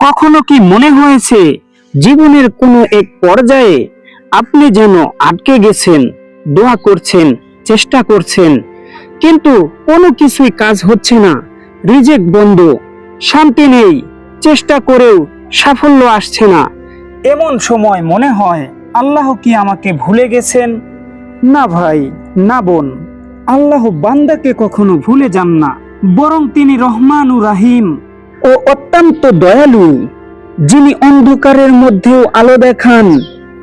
কখনো কি মনে হয়েছে জীবনের কোনো এক পর্যায়ে আপনি যেন আটকে গেছেন, দোয়া করছেন, চেষ্টা করছেন, কিন্তু কোনো কিছুই কাজ হচ্ছে না, রিজেক্ট বন্ধ, শান্তি নেই, চেষ্টা করেও সাফল্য আসছে না। এমন সময় মনে হয়, আল্লাহ কি আমাকে ভুলে গেছেন? না ভাই, না বোন, আল্লাহ বান্দাকে কখনো ভুলে যান না, বরং তিনি রহমানু রাহিম। ও অত্যন্ত দয়ালু, যিনি অন্ধকারের মধ্যেও আলো দেখান।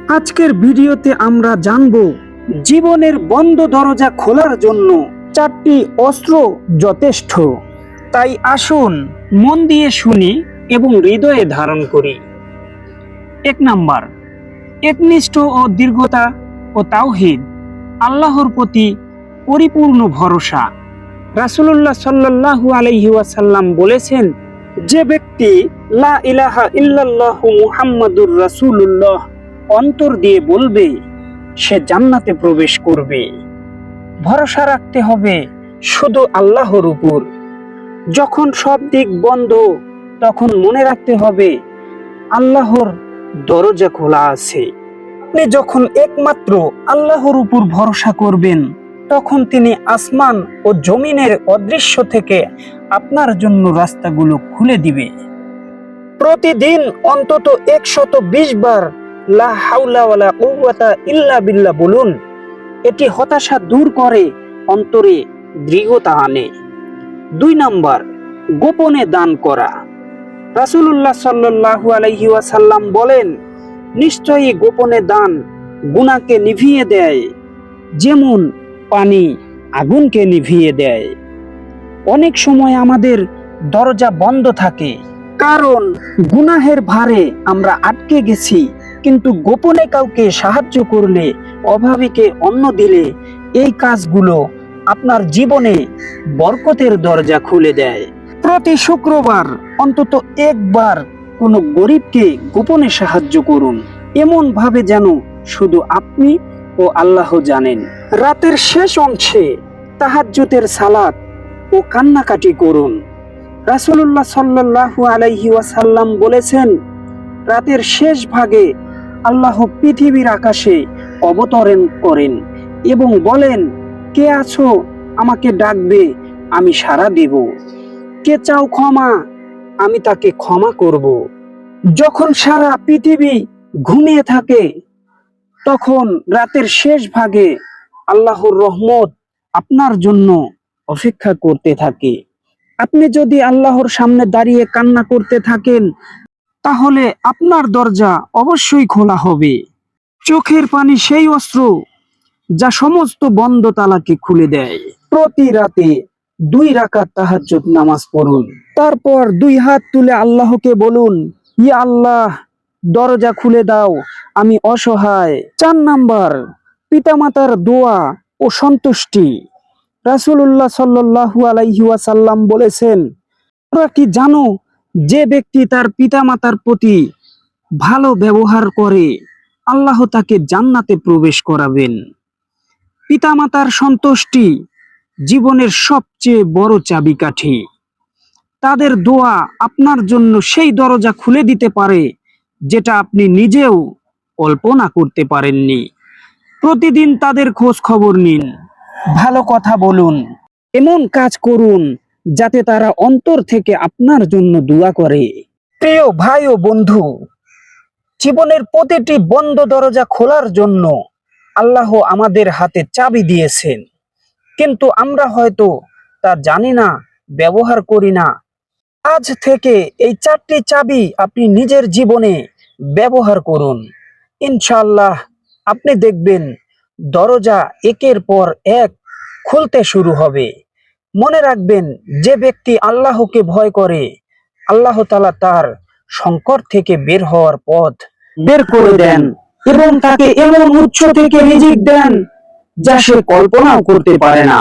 আজকের ভিডিওতে আমরা জানব জীবনের বন্ধ দরজা খোলার জন্য চারটি অস্ত্র যথেষ্ট। তাই আসুন, মন দিয়ে শুনি এবং হৃদয়ে ধারণ করি। এক নাম্বার, একনিষ্ঠ ও দীর্ঘতা ও তাওহিদ, আল্লাহর প্রতি পরিপূর্ণ ভরসা। রাসূলুল্লাহ সাল্লাল্লাহু আলাইহি ওয়াসাল্লাম বলেছেন যে ব্যক্তি লা ইলাহা ইল্লাল্লাহু মুহাম্মাদুর রাসূলুল্লাহ অন্তর দিয়ে বলবে, সে জান্নাতে প্রবেশ করবে। ভরসা রাখতে হবে শুধু আল্লাহর উপর। যখন সব দিক বন্ধ, তখন মনে রাখতে হবে আল্লাহর দরজা খোলা আছে। আপনি যখন একমাত্র আল্লাহর উপর ভরসা করবেন, তখন তিনি আসমান ও জমিনের অদৃশ্য থেকে আপনার জন্য রাস্তাগুলো খুলে দিবে। প্রতিদিন অন্তত একশত বিশ বার লা ওয়ালা কুওয়াতা ইল্লা বিল্লাহ বলুন। এটি হতাশা দূর করে অন্তরে দৃঢ়তা আনে। দুই নম্বর, গোপনে দান করা। রাসূলুল্লাহ সাল্লাল্লাহু আলাইহি ওয়াসাল্লাম বলেন, নিশ্চয়ই গোপনে দান গুনাহকে নিভিয়ে দেয়, যেমন পানি আগুনকে নিভিয়ে দেয়। অনেক সময় আমাদের দরজা বন্ধ থাকে। কারণ গুনাহের ভারে আমরা আটকে গেছি। কিন্তু গোপনে কাউকে সাহায্য করলে, অভাবীকে অন্ন দিলে, এই কাজগুলো আপনার জীবনে বরকতের দরজা খুলে দেয়। প্রতি শুক্রবার অন্তত একবার কোনো গরিবকে গোপনে সাহায্য করুন। এমন ভাবে যেন শুধু আপনি ও আল্লাহ জানেন। রাতের শেষ অংশে তাহাজ্জুদের সালাত ও কান্নাকাটি করুন। রাসূলুল্লাহ সাল্লাল্লাহু আলাইহি ওয়াসাল্লাম বলেছেন, রাতের শেষ ভাগে আল্লাহ পৃথিবীর আকাশে অবতরণ করেন এবং বলেন, কে আছো? আমাকে ডাকবে, আমি সাড়া দেব। কে চাও ক্ষমা? আমি তাকে ক্ষমা করব। যখন সারা পৃথিবী ঘুমিয়ে থাকে, তখন রাতের শেষ ভাগে আল্লাহর রহমত আপনার জন্য অপেক্ষা করতে থাকে। আপনি যদি আল্লাহর সামনে দাঁড়িয়ে কান্না করতে থাকেন, তাহলে আপনার দরজা অবশ্যই খোলা হবে। চোখের পানি সেই অস্ত্র যা সমস্ত বন্ধ তালাকে খুলে দেয়। প্রতি রাতে দুই রাকাত তাহাজ্জুদ নামাজ পড়ুন। তারপর দুই হাত তুলে আল্লাহকে বলুন, ই আল্লাহ, দরজা খুলে দাও, আমি অসহায়। চার নাম্বার, পিতামাতার দোয়া ও সন্তুষ্টি। রাসূলুল্লাহ সাল্লাল্লাহু আলাইহি ওয়াসাল্লাম বলেছেন, তোমরা কি জানো যে ব্যক্তি তার পিতামাতার প্রতি ভালো ব্যবহার করে, আল্লাহ তাকে জান্নাতে প্রবেশ করাবেন। পিতামাতার সন্তুষ্টি জীবনের সবচেয়ে বড় চাবিকাঠি। তাদের দোয়া আপনার জন্য সেই দরজা খুলে দিতে পারে, যেটা আপনি নিজেও কল্পনা করতে পারেননি। প্রতিদিন তাদের খোঁজ খবর নিন। ভালো কথা বলুন, এমন কাজ করুন যাতে তারা অন্তর থেকে আপনার জন্য দোয়া করে। প্রিয় ভাই ও বন্ধু, জীবনের প্রতিটি বন্ধ দরজা খোলার জন্য আল্লাহ আমাদের হাতে চাবি দিয়েছেন। কিন্তু আমরা হয়তো তা জানি না, ব্যবহার করি না। আজ থেকে এই চারটি চাবি আপনি নিজের জীবনে ব্যবহার করুন। ইনশাল্লাহ আপনি দেখবেন দরজা একের পর এক খুলতে শুরু হবে। মনে রাখবেন, যে ব্যক্তি আল্লাহকে ভয় করে, আল্লাহ তালা তার সংকট থেকে বের হওয়ার পথ বের করে দেন এবং তাকে এমন উচ্চ থেকে রিজিক দেন যা সে কল্পনাও করতে পারে না।